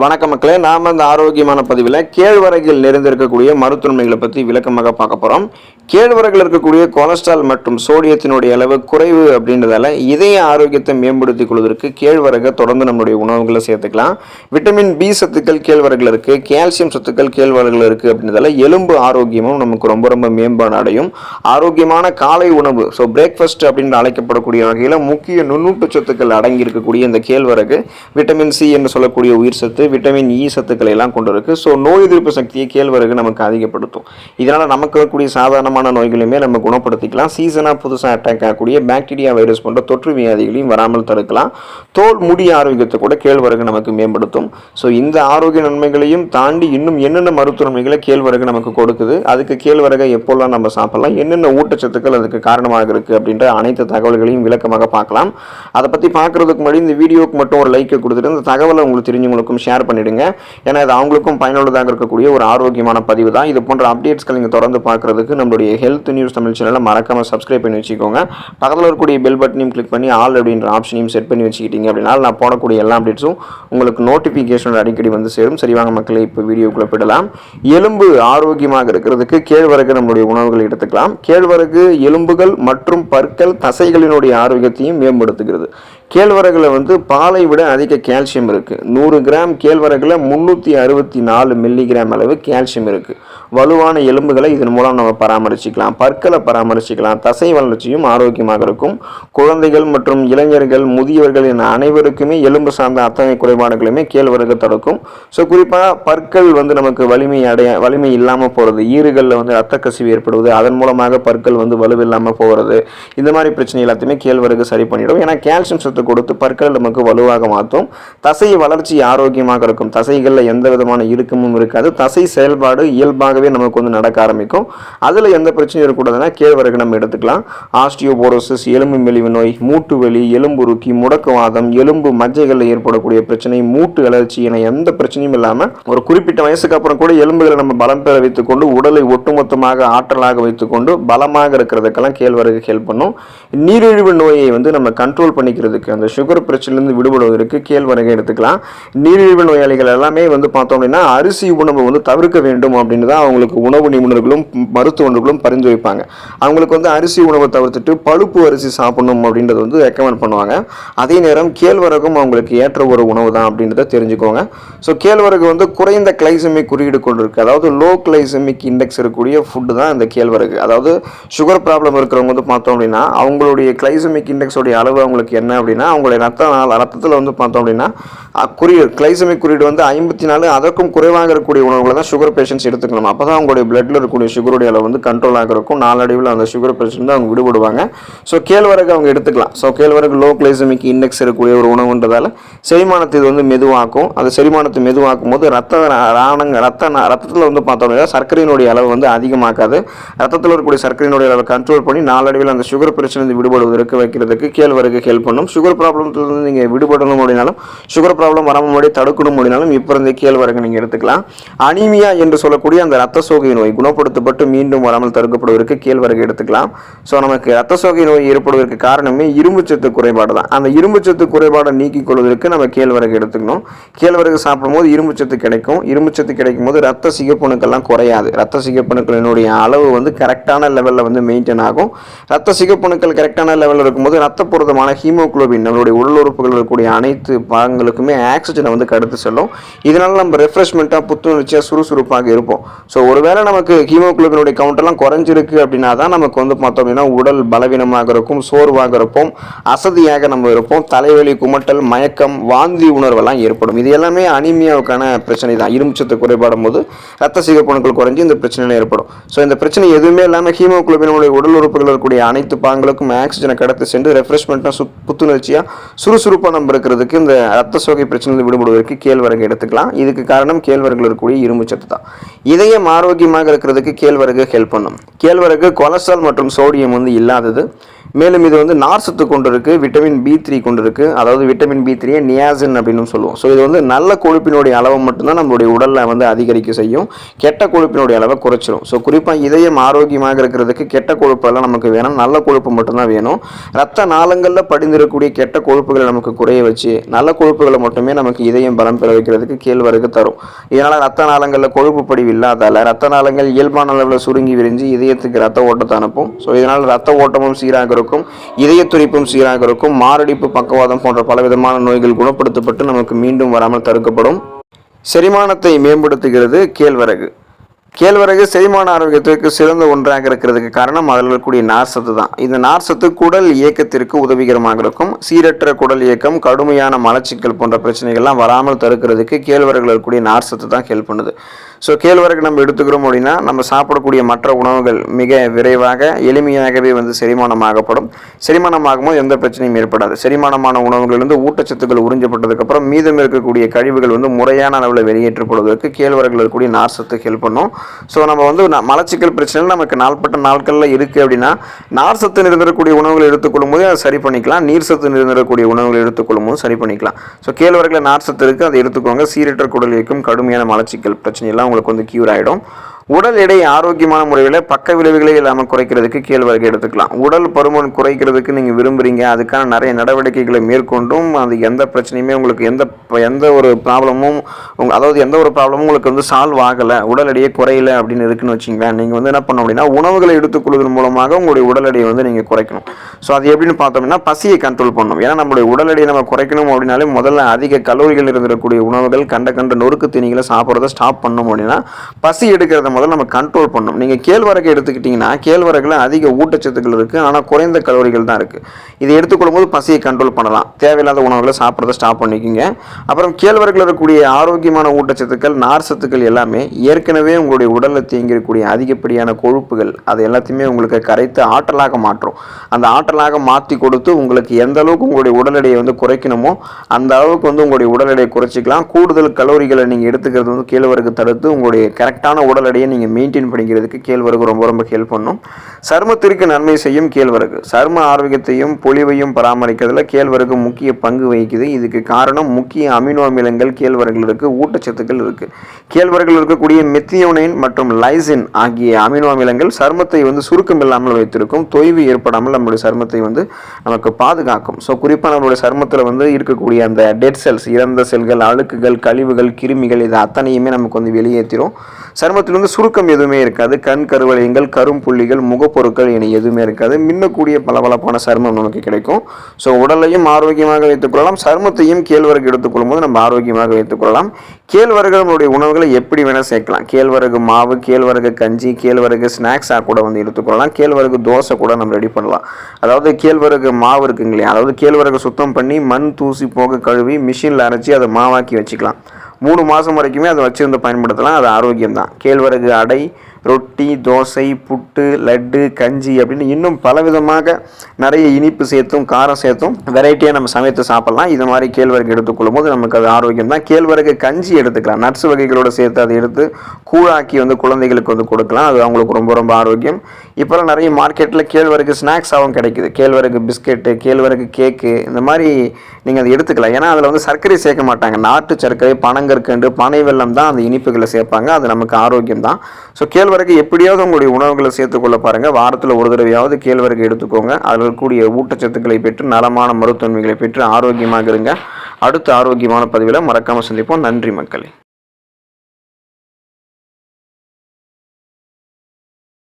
வணக்க மக்களே நாம் அந்த ஆரோக்கியமான பதிவில் கேழ்வரகில் நிறைந்திருக்கக்கூடிய மருத்துவமைகளை பற்றி விளக்கமாக பார்க்க போகிறோம் கேழ்வரகில் இருக்கக்கூடிய கொலஸ்ட்ரால் மற்றும் சோடியத்தினுடைய அளவு குறைவு அப்படின்றதால இதய ஆரோக்கியத்தை மேம்படுத்திக் கொள்வதற்கு கேழ்வரகை தொடர்ந்து நம்மளுடைய உணவுகளை சேர்த்துக்கலாம். விட்டமின் பி சத்துக்கள் கேழ்வரகில் இருக்குது கால்சியம் சத்துக்கள் கேழ்வரகில் இருக்குது அப்படின்றதால எலும்பு ஆரோக்கியமும் நமக்கு ரொம்ப ரொம்ப மேம்பாடு அடையும். ஆரோக்கியமான காலை உணவு ஸோ பிரேக்ஃபாஸ்ட் அப்படின்னு அழைக்கப்படக்கூடிய வகையில் முக்கிய நுண்ணூட்டு சத்துக்கள் அடங்கி இருக்கக்கூடிய இந்த கேழ்வரகு விட்டமின் சி என்று சொல்லக்கூடிய உயிர் சத்து விட்டமின் இ சத்துக்களை எல்லாம் கொண்டு இருக்கு. ஸோ நோய் எதிர்ப்பு சக்தியை கேழ்வரகு நமக்கு அதிகப்படுத்தும். இதனால் நமக்கு இருக்கக்கூடிய சாதாரணமான நோய்களையுமே நம்ம குணப்படுத்திக்கலாம். சீசனாக புதுசாக அட்டாக் ஆகக்கூடிய பாக்டீரியா வைரஸ் போன்ற தொற்று வியாதிகளையும் வராமல் தடுக்கலாம். தோல் முடி ஆரோக்கியத்தை கூட கேழ்வரகு நமக்கு மேம்படுத்தும். ஸோ இந்த ஆரோக்கிய நன்மைகளையும் தாண்டி இன்னும் என்னென்ன மருத்துவ நன்மைகளை கேழ்வரகு நமக்கு கொடுக்குது? அதுக்கு கேழ்வரகை எப்போல்லாம் நம்ம சாப்பிடலாம்? என்னென்ன ஊட்டச்சத்துக்கள் அதுக்கு காரணமாக இருக்குது அப்படின்ற அனைத்து தகவல்களையும் விளக்கமாக பார்க்கலாம். அதை பற்றி பார்க்குறதுக்கு முன்னாடி இந்த வீடியோக்கு மட்டும் ஒரு லைக்கை கொடுத்துட்டு இந்த தகவலை உங்களுக்கு தெரிஞ்சவங்களுக்கும் ஷேர் பண்ணிடுங்க. ஏன்னா இது அவங்களுக்கும் பயனுள்ளதாக இருக்கக்கூடிய ஒரு ஆரோக்கியமான பதிவு தான். இது போன்ற அப்டேட்ஸ்கள் நீங்கள் தொடர்ந்து பார்க்குறதுக்கு நம்மளுடைய ஹெல்த் நியூஸ் தமிழ் சேனலை மறக்காமல் சப்ஸ்கிரைப் பண்ணி வச்சுக்கோங்க. பக்கத்தில் இருக்கக்கூடிய பெல் பட்டனையும் கிளிக் பண்ணி ஆல் அப்படின்ற ஆப்ஷனையும் செட் பண்ணி வச்சுக்கிட்டீங்க அப்படின்னா நான் போடக்கூடிய எல்லா அப்டேட்ஸும் உங்களுக்கு நோட்டிஃபிகேஷன் அடிக்கடி வந்து சேரும். சரிவாங்க மக்களை இப்போ வீடியோக்குள்ளே போயிடலாம். எலும்பு ஆரோக்கியமாக இருக்கிறதுக்கு கேழ்வரகு நம்மளுடைய உணவுகளை எடுத்துக்கலாம். கேழ்வரகு எலும்புகள் மற்றும் பற்கள் தசைகளினுடைய ஆரோக்கியத்தையும் மேம்படுத்துகிறது. கேழ்வரகுல வந்து பாலை விட அதிக கால்சியம் இருக்குது நூறு கிராம் கேழ்வரகுல முந்நூற்றி அறுபத்தி நாலு மில்லிகிராம் அளவு கால்சியம் இருக்குது வலுவான எலும்புகளை இதன் மூலம் நம்ம பராமரிச்சுக்கலாம். பற்களை பராமரிச்சுக்கலாம். தசை வளர்ச்சியும் ஆரோக்கியமாக இருக்கும். குழந்தைகள் மற்றும் இளைஞர்கள் முதியவர்கள் என அனைவருக்குமே எலும்பு சார்ந்த அத்தனை குறைபாடுகளுமே கேழ்வரகு தடுக்கும். ஸோ குறிப்பாக பற்கள் வந்து நமக்கு வலிமை அடைய வலிமை இல்லாமல் போகிறது ஈறுகளில் வந்து ரத்த கசிவு ஏற்படுவது அதன் மூலமாக பற்கள் வந்து வலுவில்லாமல் போகிறது இந்த மாதிரி பிரச்சனை எல்லாத்தையுமே கேழ்வரகு சரி பண்ணிவிடும் ஏன்னா கால்சியம் சத்து கொடுத்து பற்கள் நமக்கு வலுவாக மாற்றும். தசை வளர்ச்சி ஆரோக்கியமாக இருக்கும். தசைகளில் எந்த விதமான இறுக்கமும் இருக்காது. தசை செயல்பாடு இயல்பாக தானாகவே நமக்கு வந்து நடக்க ஆரம்பிக்கும். அதில் எந்த பிரச்சனையும் இருக்கக்கூடாதுன்னா கேழ்வரகு நம்ம எடுத்துக்கலாம். ஆஸ்டியோபோரோசிஸ் எலும்பு மெலிவு நோய் மூட்டு வலி எலும்புருக்கி முடக்குவாதம் எலும்பு மஜ்ஜைகளில் ஏற்படக்கூடிய பிரச்சனை மூட்டு அலர்ச்சி என எந்த பிரச்சனையும் இல்லாமல் ஒரு குறிப்பிட்ட வயசுக்கு அப்புறம் கூட எலும்புகளை நம்ம பலம் பெற வைத்துக்கொண்டு உடலை ஒட்டுமொத்தமாக ஆற்றலாக வைத்துக்கொண்டு பலமாக இருக்கிறதுக்கெல்லாம் கேழ்வரகு ஹெல்ப் பண்ணும். நீரிழிவு நோயை வந்து நம்ம கண்ட்ரோல் பண்ணிக்கிறதுக்கு அந்த சுகர் பிரச்சனையிலிருந்து விடுபடுவதற்கு கேழ்வரகை எடுத்துக்கலாம். நீரிழிவு நோயாளிகள் எல்லாமே வந்து பார்த்தோம் அப்படின்னா அரிசி உணவு வந்து தவிர்க்க வேண்டும் அப்படின்னு தான் அவங்களுக்கு உணவு நிபுணர்களும் மருத்துவர்களும் பரிந்துரைப்பாங்க அவங்களுக்கு வந்து அரிசி உணவை தவிர்த்துட்டு பழுப்பு அரிசி சாப்பிடணும் அப்படின்றது வந்து ரெக்கமெண்ட் பண்ணுவாங்க. அதே நேரம் கேழ்வரகும் அவங்களுக்கு ஏற்ற ஒரு உணவு தான் அப்படின்றத தெரிஞ்சுக்கோங்க. ஸோ கேழ்வரகு வந்து குறைந்த கிளைசமிக் குறியீடு கொண்டு இருக்குது அதாவது லோ கிளைசமிக் இண்டெக்ஸ் இருக்கக்கூடிய ஃபுட்டு தான் இந்த கேழ்வரகு. அதாவது சுகர் ப்ராப்ளம் இருக்கிறவங்க வந்து பார்த்தோம் அப்படின்னா அவங்களுடைய கிளைசமிக் இண்டெக்ஸோடைய அளவு அவங்களுக்கு என்ன அப்படின்னா அவங்களுடைய ரத்த ரத்தத்தில் வந்து பார்த்தோம் அப்படின்னா குறியீடு கிளைசமிக் குறியீடு வந்து ஐம்பத்தி நாலு அதற்கும் குறைவாக இருக்கக்கூடிய உணவுகளை தான் சுகர் பேஷண்ட்ஸ் எடுத்துக்கணும். அப்போ தான் அவங்களுடைய பிளட்டில் இருக்கக்கூடிய சுகருடைய அளவு வந்து கண்ட்ரோலாக இருக்கும். நாளடைவில் அந்த சுகர் பிரச்சனை அவங்க விடுபடுவாங்க. ஸோ கேழ்வரகு அவங்க எடுத்துக்கலாம். ஸோ கேழ்வரகு லோ கிளைசமிக் இண்டெக்ஸ் இருக்கக்கூடிய ஒரு உணவுன்றதால செரிமானத்தை இது வந்து மெதுவாக்கும். அது செரிமானத்தை மெதுவாக்கும் போது ரத்த ராணங்க ரத்த ரத்தத்தில் வந்து பார்த்தோம்னா சர்க்கரையினுடைய அளவு வந்து அதிகமாக்காது ரத்தத்தில் இருக்கக்கூடிய சர்க்கரையினுடைய அளவு கண்ட்ரோல் பண்ணி நாளடைவில் அந்த சுகர் பிரச்சனை விடுபடுவதற்கு வைக்கிறதுக்கு கேழ்வரகு ஹெல்ப் பண்ணும். சுகர் ப்ராப்ளத்துலேருந்து நீங்கள் விடுபடணும் அப்படின்னாலும் சுகர் ப்ராப்ளம் வராமல் முன்னாடி தடுக்கணும் அப்படின்னாலும் இப்போ இருந்தே கேழ்வரகு நீங்கள் எடுத்துக்கலாம். அனிமியா என்று சொல்லக்கூடிய அந்த ரத்த சோகை நோய் குணப்படுத்தப்பட்டு மீண்டும் வராமல் தடுக்கப்படுவதற்கு கேழ்வரகு எடுத்துக்கலாம். ஸோ நமக்கு ரத்த சோகை நோய் ஏற்படுவதற்கு காரணமே இரும்புச்சத்து குறைபாடு தான். அந்த இரும்புச்சத்து குறைபாடை நீக்கிக் கொள்வதற்கு நம்ம கேழ்வரகு எடுத்துக்கணும். கேழ்வரகு சாப்பிடும்போது இரும்புச்சத்து கிடைக்கும். இரும்புச்சத்து கிடைக்கும் போது ரத்த சிகப்பணுக்கள்லாம் குறையாது. ரத்த சிகப்பணுக்களினுடைய அளவு வந்து கரெக்டான லெவலில் வந்து மெயின்டைன் ஆகும். ரத்த சிகப்பணுக்கள் கரெக்டான லெவலில் இருக்கும்போது ரத்த புரதமான ஹீமோக்ளோபின் நம்மளுடைய உடல் உறுப்புகள் இருக்கக்கூடிய அனைத்து பாகங்களுக்குமே ஆக்சிஜனை வந்து கடத்து செல்லும். இதனால் நம்ம ரெஃப்ரெஷ்மெண்ட்டாக புத்துணர்ச்சியாக சுறுசுறுப்பாக இருப்போம். ஸோ ஒருவேளை நமக்கு ஹீமோகுளோபினுடைய கவுண்டெல்லாம் குறைஞ்சிருக்கு அப்படின்னா தான் நமக்கு வந்து பார்த்தோம் அப்படின்னா உடல் பலவீனமாக இருக்கும் சோர்வாக இருப்போம் அசதியாக நம்ம இருப்போம் தலைவலி குமட்டல் மயக்கம் வாந்தி உணர்வெல்லாம் ஏற்படும். இது எல்லாமே அனிமியாவுக்கான பிரச்சனை தான் இரும்புச்சத்து குறைபாடும் போது ரத்த சிகப்பணுக்கள் குறைஞ்சி இந்த பிரச்சனைகள் ஏற்படும். ஸோ இந்த பிரச்சனை எதுவுமே இல்லாமல் ஹீமோகுளோபினுடைய உடல் உறுப்புகள் இருக்கக்கூடிய அனைத்து பாங்களுக்கும் ஆக்சிஜனை கடத்தி சென்று ரெஃப்ரெஷ்மெண்ட்டாக சு புத்துணர்ச்சியாக சுறுசுறுப்பாக நம்ம இருக்கிறதுக்கு இந்த ரத்த சோகை பிரச்சனை விடுபடுவதற்கு கேழ்வரகு எடுத்துக்கலாம். இதுக்கு காரணம் கேழ்வரகுல இருக்கக்கூடிய இரும்புச்சத்து தான் இதயம் ஆரோக்கியமாக இருக்கிறதுக்கு கேழ்வரகு ஹெல்ப் பண்ணும். கேழ்வரகு கொலஸ்ட்ரால் மற்றும் சோடியம் வந்து இல்லாதது. மேலும் இது வந்து நார்சத்து கொண்டு இருக்கு விட்டமின் பி த்ரீ கொண்டு இருக்கு அதாவது விட்டமின் பி த்ரீ நியாசின் அப்படின்னு சொல்லுவோம். ஸோ இது வந்து நல்ல கொழுப்பினுடைய அளவை மட்டும்தான் நம்மளுடைய உடலில் வந்து அதிகரிக்க செய்யும். கெட்ட கொழுப்பினுடைய அளவை குறைச்சிரும். ஸோ குறிப்பாக இதயம் ஆரோக்கியமாக இருக்கிறதுக்கு கெட்ட கொழுப்பெல்லாம் நமக்கு வேணும். நல்ல கொழுப்பு மட்டும்தான் வேணும். ரத்த நாளங்களில் படிந்திருக்கக்கூடிய கெட்ட கொழுப்புகளை நமக்கு குறைய வச்சு நல்ல கொழுப்புகளை மட்டுமே நமக்கு இதயம் பலம் பெற வைக்கிறதுக்கு கேழ்வரகு தரும். இதனால் ரத்த நாளங்களில் கொழுப்பு படிவு இல்லாதால ரத்த நாளங்கள் இயல்பான அளவில் சுருங்கி விரிஞ்சு இதயத்துக்கு ரத்த ஓட்டத்தை அனுப்பும். ஸோ இதனால் ரத்த ஓட்டமும் சீராக இருக்கும் இதய துடிப்பும் சீராக இருக்கும் மாரடைப்பு பக்கவாதம் போன்ற பலவிதமான நோய்கள் குணப்படுத்தப்பட்டு நமக்கு மீண்டும் வராமல் தடுக்கப்படும் செரிமானத்தை மேம்படுத்துகிறது கேழ்வரகு. கேழ்வரகு செரிமான ஆரோக்கியத்திற்கு சிறந்த ஒன்றாக இருக்கிறதுக்கு காரணம் அதில் இருக்கக்கூடிய நார்சத்து தான். இந்த நார்சத்து குடல் இயக்கத்திற்கு உதவிகரமாக இருக்கும். சீரற்ற குடல் இயக்கம் கடுமையான மலச்சிக்கல் போன்ற பிரச்சனைகள்லாம் வராமல் தடுக்கிறதுக்கு கேழ்வரகில் இருக்கக்கூடிய நார்சத்து தான் ஹெல்ப் பண்ணுது. ஸோ கேழ்வரகு நம்ம எடுத்துக்கிறோம் அப்படின்னா நம்ம சாப்பிடக்கூடிய மற்ற உணவுகள் மிக விரைவாக எளிமையாகவே வந்து செரிமானமாகப்படும். செரிமானமாகும்போது எந்த பிரச்சனையும் ஏற்படாது. செரிமானமான உணவுகளிலிருந்து ஊட்டச்சத்துக்கள் உறிஞ்சப்பட்டதுக்கப்புறம் மீதம் இருக்கக்கூடிய கழிவுகள் வந்து முறையான அளவில் வெளியேற்றப்படுவதற்கு கேழ்வரகில் இருக்கக்கூடிய நார்சத்து ஹெல்ப் பண்ணும். ஸோ நம்ம வந்து மலச்சிக்கல் பிரச்சனை நமக்கு நாள்பட்ட நாட்களில் இருக்குது அப்படின்னா நார் சத்து நிறைந்திருக்கக்கூடிய உணவுகள் எடுத்துக்கொள்ளும் போது அதை சரி பண்ணிக்கலாம். நீர் சத்து நிறைந்திருக்கக்கூடிய உணவுகள் எடுத்துக்கொள்ளும் போது சரி பண்ணிக்கலாம். ஸோ கேழ்வரகில் நார் சத்து இருக்குது அதை எடுத்துக்கோங்க. சீரற்ற குடல் இருக்கும் கடுமையான மலச்சிக்கல் பிரச்சனையெல்லாம் உங்களுக்கு வந்து க்யூர் ஆகிடும் உடல் எடை ஆரோக்கியமான முறையில் பக்க விளைவுகளே இல்லாமல் குறைக்கிறதுக்கு கேழ்வரகு எடுத்துக்கலாம். உடல் பருமன் குறைக்கிறதுக்கு நீங்கள் விரும்புகிறீங்க அதுக்கான நிறைய நடவடிக்கைகளை மேற்கொண்டும் அது எந்த பிரச்சனையுமே உங்களுக்கு எந்த எந்த ஒரு ப்ராப்ளமும் உங்க அதாவது எந்த ஒரு ப்ராப்ளமும் உங்களுக்கு வந்து சால்வ் ஆகலை. உடல் எடையே குறையல அப்படின்னு இருக்குன்னு வச்சிங்களேன் நீங்கள் வந்து என்ன பண்ணணும் அப்படின்னா உணவுகளை எடுத்துக்கொள்வதன் மூலமாக உங்களுடைய உடல் எடையை வந்து நீங்கள் குறைக்கணும். ஸோ அது எப்படின்னு பார்த்தோம்னா பசியை கண்ட்ரோல் பண்ணணும் ஏன்னா நம்மளுடைய உடல் எடையை நம்ம குறைக்கணும் அப்படின்னாலே முதல்ல அதிக கலோரிகள் இருந்திருக்கக்கூடிய உணவுகள் கண்ட கண்ட நொறுக்கு தீனிகளை சாப்பிட்றத ஸ்டாப் பண்ணணும் அப்படின்னா பசி எடுக்கிறத முதல்ல நம்ம கண்ட்ரோல் பண்ணணும். நீங்கள் கேழ்வரகு எடுத்துக்கிட்டிங்கன்னா கேழ்வரகுல அதிக ஊட்டச்சத்துக்கள் இருக்குது ஆனால் குறைந்த கலோரிகள் தான் இருக்குது இதை எடுத்துக்கொள்ளும் போது பசியை கண்ட்ரோல் பண்ணலாம். தேவையில்லாத உணவுகளை சாப்பிட்றத ஸ்டாப் பண்ணிக்கோங்க. அப்புறம் கேழ்வரகுல இருக்கக்கூடிய ஆரோக்கியமான ஊட்டச்சத்துக்கள் நார் சத்துக்கள் எல்லாமே ஏற்கனவே உங்களுடைய உடலில் தேங்கியிருக்கக்கூடிய அதிகப்படியான கொழுப்புகள் அது எல்லாத்தையுமே உங்களுக்கு கரைத்து ஆற்றலாக மாற்றும். அந்த ஆற்றலாக மாற்றி கொடுத்து உங்களுக்கு எந்த அளவுக்கு உங்களுடைய உடல் எடையை வந்து குறைக்கணுமோ அந்த அளவுக்கு வந்து உங்களுடைய உடல் எடையை குறைச்சிக்கலாம். கூடுதல் கலோரிகளை நீங்கள் எடுத்துக்கிறது வந்து கேழ்வரகு தடுத்து உங்களுடைய கரெக்டான உடல் எடையை நீங்கள் மெயின்டைன் பண்ணிக்கிறதுக்கு கேழ்வரகு ரொம்ப ரொம்ப ஹெல்ப் பண்ணும். சருமத்திற்கு நன்மை செய்யும் கேழ்வரகு. சரும ஆரோக்கியத்தையும் பொலிவையும் பராமரிக்கிறதுல கேழ்வரகு முக்கிய பங்கு வகிக்குது. இதுக்கு காரணம் முக்கிய அமினோ அமிலங்கள் கேழ்வரகில் இருக்கு ஊட்டச்சத்துக்கள் இருக்கு. கேழ்வரகில் இருக்கக்கூடிய மெத்தியோனைன் மற்றும் லைசின் ஆகிய அமினோ அமிலங்கள் சருமத்தை வந்து சுருக்கம் இல்லாமல் வைத்திருக்கும். தொய்வு ஏற்படாமல் நம்மளுடைய சருமத்தை வந்து நமக்கு பாதுகாக்கும். ஸோ குறிப்பாக நம்மளுடைய சருமத்தில் வந்து இருக்கக்கூடிய அந்த டெட் செல்ஸ் இறந்த செல்கள் அழுக்குகள் கழிவுகள் கிருமிகள் இது அத்தனையுமே நமக்கு வந்து வெளியேற்றிடும் சருமத்தில் வந்து சுருக்கம் எதுவுமே இருக்காது. கண் கருவளையங்கள் கரும்புள்ளிகள் முகப்பொருட்கள் இனி எதுவுமே இருக்காது. மின்னக்கூடிய பளபளப்பான சருமம் நமக்கு கிடைக்கும். ஸோ உடலையும் ஆரோக்கியமாக வைத்துக்கொள்ளலாம் சருமத்தையும் கேழ்வரகு எடுத்துக்கொள்ளும் போது நம்ம ஆரோக்கியமாக வைத்துக்கொள்ளலாம் கேழ்வரகு நம்மளுடைய உணவுகளை எப்படி வேணால் சேர்க்கலாம். கேழ்வரகு மாவு கேழ்வரகு கஞ்சி கேழ்வரகு ஸ்நாக்ஸாக கூட வந்து எடுத்துக்கொள்ளலாம் கேழ்வரகு தோசை கூட நம்ம ரெடி பண்ணலாம். அதாவது கேழ்வரகு மாவு இருக்குங்க இல்லையா? அதாவது கேழ்வரகு சுத்தம் பண்ணி மண் தூசி போக கழுவி மிஷினில் அரைச்சி அதை மாவாக்கி வச்சுக்கலாம். மூணு மாதம் வரைக்குமே அதை வச்சுருந்து பயன்படுத்தலாம். அது ஆரோக்கியம் தான் கேழ்வரகு அடை ரொட்டி தோசை புட்டு லட்டு கஞ்சி அப்படின்னு இன்னும் பலவிதமாக நிறைய இனிப்பு சேர்த்தும் காரம் சேர்த்தும் வெரைட்டியாக நம்ம சமைத்து சாப்பிட்லாம். இது மாதிரி கேழ்வரகு எடுத்துக்கொள்ளும் போது நமக்கு அது ஆரோக்கியம் தான் கேழ்வரகு கஞ்சி எடுத்துக்கலாம். நட்ஸ் வகைகளோடு சேர்த்து அதை எடுத்து கூழாக்கி வந்து குழந்தைகளுக்கு வந்து கொடுக்கலாம். அது அவங்களுக்கு ரொம்ப ரொம்ப ஆரோக்கியம். இப்போலாம் நிறைய மார்க்கெட்டில் கேழ்வரகு ஸ்நாக்ஸாகவும் கிடைக்குது. கேழ்வரகு பிஸ்கெட்டு கேழ்வரகு கேக்கு இந்த மாதிரி நீங்கள் அதை எடுத்துக்கலாம். ஏன்னா அதில் வந்து சர்க்கரை சேர்க்க மாட்டாங்க. நாட்டு சர்க்கரை பனங்கற்கண்டு பனை வெல்லம் தான் அந்த இனிப்புகளை சேர்ப்பாங்க. அது நமக்கு ஆரோக்கியம் தான் ஸோ கேழ்வரகு எப்படியாவது உங்களுடைய உணவுகளை சேர்த்துக்கொள்ள பாருங்கள் வாரத்தில் ஒரு தடவையாவது கேழ்வரகு எடுத்துக்கோங்க. அதில் இருக்கக்கூடிய ஊட்டச்சத்துக்களை பெற்று நலமான மருத்துவன்மைகளை பெற்று ஆரோக்கியமாக இருங்க. அடுத்த ஆரோக்கியமான பதிவில் மறக்காமல் சந்திப்போம். நன்றி மக்களே.